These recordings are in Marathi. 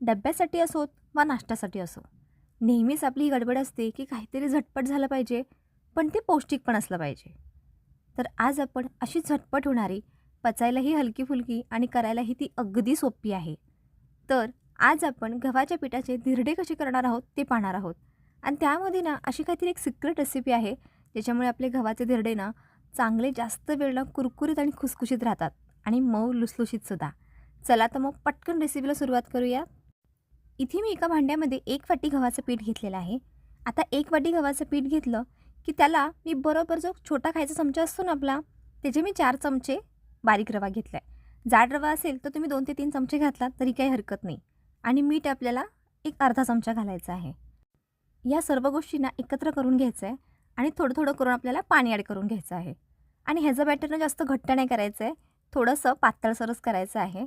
डब्यासाठी असोत वा नाश्त्यासाठी असो. नेहमीच आपली ही गडबड असते की काहीतरी झटपट झालं पाहिजे पण ते पौष्टिक पण असलं पाहिजे. तर आज आपण अशी झटपट होणारी पचायलाही हलकी फुलकी आणि करायलाही ती अगदी सोपी आहे. तर आज आपण गव्हाच्या पिठाचे धिरडे कसे करणार आहोत ते पाहणार आहोत. आणि त्यामध्ये ना अशी काहीतरी एक सिक्रेट रेसिपी आहे ज्याच्यामुळे आपले गव्हाचे धिरडे ना चांगले जास्त वेळ ना कुरकुरीत आणि खुसखुशीत राहतात आणि मऊ लुसलुशीतसुद्धा चला तर मग पटकन रेसिपीला सुरुवात करूया. इथे मी एका भांड्यामध्ये एक वाटी गव्हाचं पीठ घेतलेलं आहे. आता एक वाटी गव्हाचं पीठ घेतलं की त्याला मी बरोबर जो छोटा खायचा चमचा असतो ना आपला त्याचे मी चार चमचे बारीक रवा घेतला आहे जाड रवा असेल तर तुम्ही दोन ते तीन चमचे घातला तरी काही हरकत नाही. आणि मीठ आपल्याला एक अर्धा चमचा घालायचा आहे. या सर्व गोष्टींना एकत्र करून घ्यायचं आहे आणि थोडं थोडं करून आपल्याला पाणी ॲड करून घ्यायचं आहे. आणि ह्याचं बॅटरनं जास्त घट्ट नाही करायचं आहे थोडंसं पातळसरच करायचं आहे.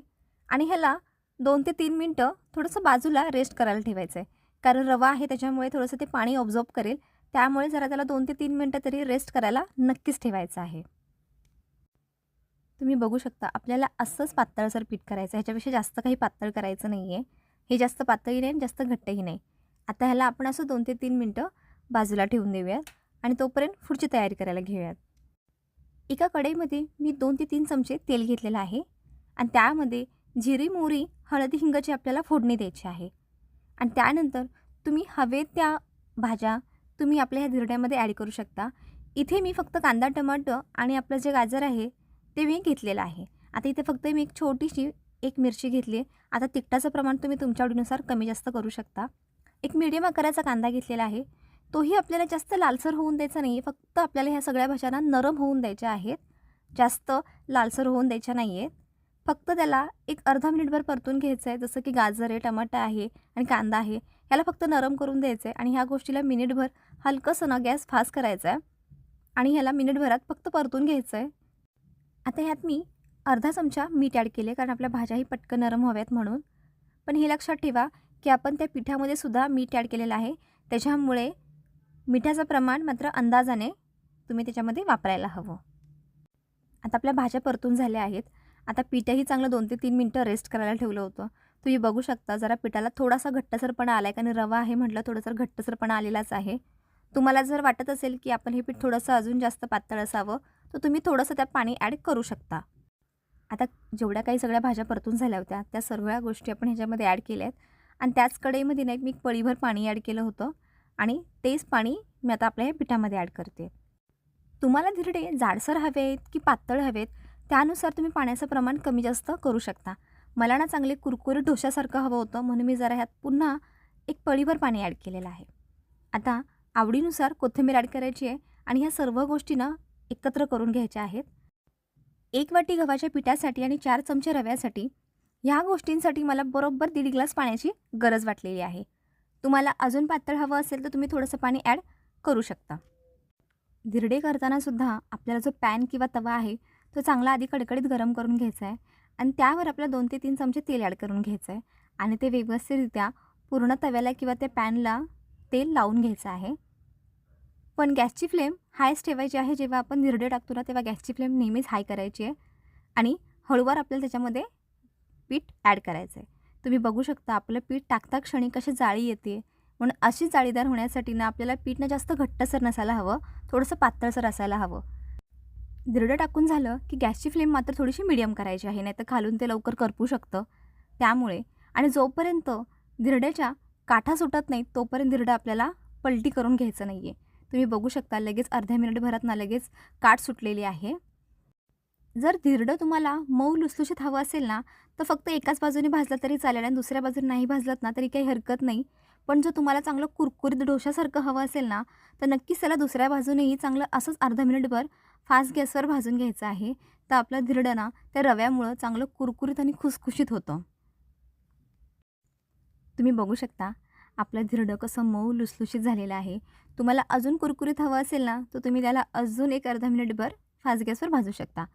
आणि ह्याला दोन ते तीन मिनटं थोडंसं बाजूला रेस्ट करायला ठेवायचं आहे कारण रवा आहे त्याच्यामुळे थोडंसं ते पाणी ऑब्झॉर्ब करेल. त्यामुळे जरा त्याला दोन ते तीन मिनटं तरी रेस्ट करायला नक्कीच ठेवायचं आहे. तुम्ही बघू शकता आपल्याला असंच पातळसर पीठ करायचं आहे ह्याच्यापेक्षा जास्त काही पातळ करायचं नाही आहे हे जास्त पातळही नाही आणि जास्त घट्टही नाही. आता ह्याला आपण असं दोन ते तीन मिनटं बाजूला ठेवून देऊयात आणि तोपर्यंत पुढची तयारी करायला घेऊयात. एका कढईमध्ये मी दोन ते तीन चमचे तेल घेतलेलं आहे आणि त्यामध्ये जिरी मोहरी हळदी हिंगाची आपल्याला फोडणी द्यायची आहे. आणि त्यानंतर तुम्ही हवे त्या भाज्या तुम्ही आपल्या ह्या धिरड्यामध्ये ॲड करू शकता. इथे मी फक्त कांदा टमाटर आणि आपलं जे गाजर आहे ते मी घेतलेलं आहे. आता इथे फक्त मी एक छोटीशी एक मिरची घेतली आहे. आता तिखटाचं प्रमाण तुम्ही तुमच्या आवडीनुसार कमी जास्त करू शकता. एक मीडियम आकाराचा कांदा घेतलेला आहे. तोही आपल्याला जास्त लालसर होऊन द्यायचा नाही आहे फक्त आपल्याला ह्या सगळ्या भाज्यांना नरम होऊन द्यायच्या आहेत. जास्त लालसर होऊन द्यायच्या नाही आहेत फक्त त्याला एक अर्धा मिनिटभर परतून घ्यायचं आहे जसं की गाजर आहे टमाटा आहे आणि कांदा आहे ह्याला फक्त नरम करून द्यायचं आहे आणि ह्या गोष्टीला मिनिटभर हलकंसं ना गॅस फास्ट करायचा आहे आणि ह्याला मिनिटभरात फक्त परतून घ्यायचं आहे आता ह्यात मी अर्धा चमचा मीठ ॲड केले कारण आपल्या भाज्याही पटकन नरम हव्यात म्हणून. पण हे लक्षात ठेवा की आपण त्या पिठामध्ये सुद्धा मीठ ॲड केलेलं आहे. त्याच्यामुळे मिठाचं प्रमाण मात्र अंदाजाने तुम्ही त्याच्यामध्ये वापरायला हवं. आता आपल्या भाज्या परतून झाल्या आहेत. आता पिठंही चांगलं दोन ते तीन मिनटं रेस्ट करायला ठेवलं होतं. तुम्ही बघू शकता जरा पिठाला थोडासा घट्टसरपणा आला आहे कारण रवा आहे म्हटलं थोडंसं घट्टसरपणा आलेलाच आहे. तुम्हाला जर वाटत असेल की आपण हे पीठ थोडंसं अजून जास्त पातळ असावं तर तुम्ही थोडंसं त्यात पाणी ॲड करू शकता. आता जेवढ्या काही सगळ्या भाज्या परतून झाल्या होत्या त्या सर्व गोष्टी आपण ह्याच्यामध्ये ॲड केल्या आहेत आणि त्याच कढईमध्ये नाही एक मी पळीभर पाणी ॲड केलं होतं. आणि तेच पाणी मी आता आपल्या ह्या पिठामध्ये ॲड करते. तुम्हाला धिरडे जाडसर हवे आहेत की पातळ हवेत? त्यानुसार तुम्ही पाण्याचं प्रमाण कमी जास्त करू शकता. मला ना चांगले कुरकुरीत ढोशासारखं हवं होतं म्हणून मी जरा ह्यात पुन्हा एक पळीभर पाणी ॲड केलेलं आहे. आता आवडीनुसार कोथिंबीर ॲड करायची आहे आणि ह्या सर्व गोष्टीनं एकत्र करून घ्यायच्या आहेत. एक वाटी गव्हाच्या पिठासाठी आणि चार चमचे रव्यासाठी ह्या गोष्टींसाठी मला बरोबर दीड ग्लास पाण्याची गरज वाटलेली आहे. तुम्हाला अजून पातळ हवं असेल तर तुम्ही थोडंसं पाणी ॲड करू शकता. धिरडे करतानासुद्धा आपल्याला जो पॅन किंवा तवा आहे तो चांगला आधी कडकडीत गरम करून घ्यायचा आहे आणि त्यावर आपल्याला दोन ते तीन चमचे तेल ॲड करून घ्यायचं आहे आणि ते व्यवस्थितरित्या पूर्ण तव्याला किंवा त्या पॅनला तेल लावून घ्यायचं आहे. पण गॅसची फ्लेम हायच ठेवायची आहे जेव्हा आपण निर्डे टाकतो ना तेव्हा गॅसची फ्लेम नेहमीच हाय करायची आहे. आणि हळूवार आपल्याला त्याच्यामध्ये पीठ ॲड करायचं आहे तुम्ही बघू शकता आपलं पीठ टाकता क्षणी कशी जाळी येते. म्हणून अशी जाळीदार होण्यासाठी ना आपल्याला पीठ ना जास्त घट्टसर नसायला हवं. थोडंसं पातळसर असायला हवं. धिरडं टाकून झालं की गॅसची फ्लेम मात्र थोडीशी मिडियम करायची आहे नाही तर खालून ते लवकर करपू शकतं. त्यामुळे आणि जोपर्यंत धिरड्याच्या काठा सुटत नाहीत तोपर्यंत धिरडं आपल्याला पलटी करून घ्यायचं नाही आहे तुम्ही बघू शकता लगेच अर्ध्या मिनिटभरात ना लगेच काठ सुटलेली आहे. जर धिरडं तुम्हाला मऊ लुसलुशीत हवं असेल ना तर फक्त एकाच बाजूने भाजलं तरी चालेल आणि दुसऱ्या बाजूने नाही भाजलात ना तरी काही हरकत नाही. पण जर तुम्हाला चांगलं कुरकुरीत डोशासारखं हवं असेल ना तर नक्कीच त्याला दुसऱ्या बाजूनेही चांगलं असंच अर्धा मिनिटभर फास्ट गॅसवर भाजून घ्यायचं आहे. तर आपलं धिरडं ना त्या रव्यामुळं चांगलं कुरकुरीत आणि खुसखुशीत होतं. तुम्ही बघू शकता आपलं धिरडं कसं मऊ लुसलुशीत झालेलं आहे. तुम्हाला अजून कुरकुरीत हवं असेल ना तर तुम्ही त्याला अजून एक अर्धा मिनिटभर फास्ट गॅसवर भाजू शकता.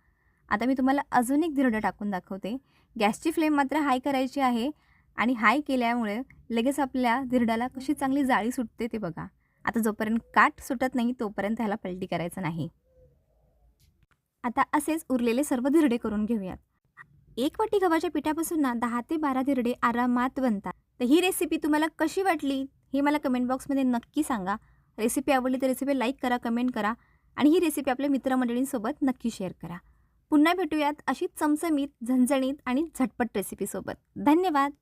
आता मी तुम्हाला अजून एक धिरडं टाकून दाखवते. गॅसची फ्लेम मात्र हाय करायची आहे आणि हाय केल्यामुळे लगेच आपल्या धिरड्याला कशी चांगली जाळी सुटते ते बघा. आता जोपर्यंत काठ सुटत नाही तोपर्यंत ह्याला पलटी करायचं नाही. आता असेच उरलेले सर्व धिरडे करून घेऊयात. एक वाटी गव्हाच्या पिठापासून ना दहा ते बारा धिरडे आरामात बनतात. तर ही रेसिपी तुम्हाला कशी वाटली? हे मला कमेंट बॉक्समध्ये नक्की सांगा. रेसिपी आवडली तर रेसिपी लाईक करा कमेंट करा आणि ही रेसिपी आपल्या मित्रमंडळींसोबत नक्की शेअर करा. पुन्हा भेटूयात अशी चमचमीत झणझणीत आणि झटपट रेसिपीसोबत धन्यवाद!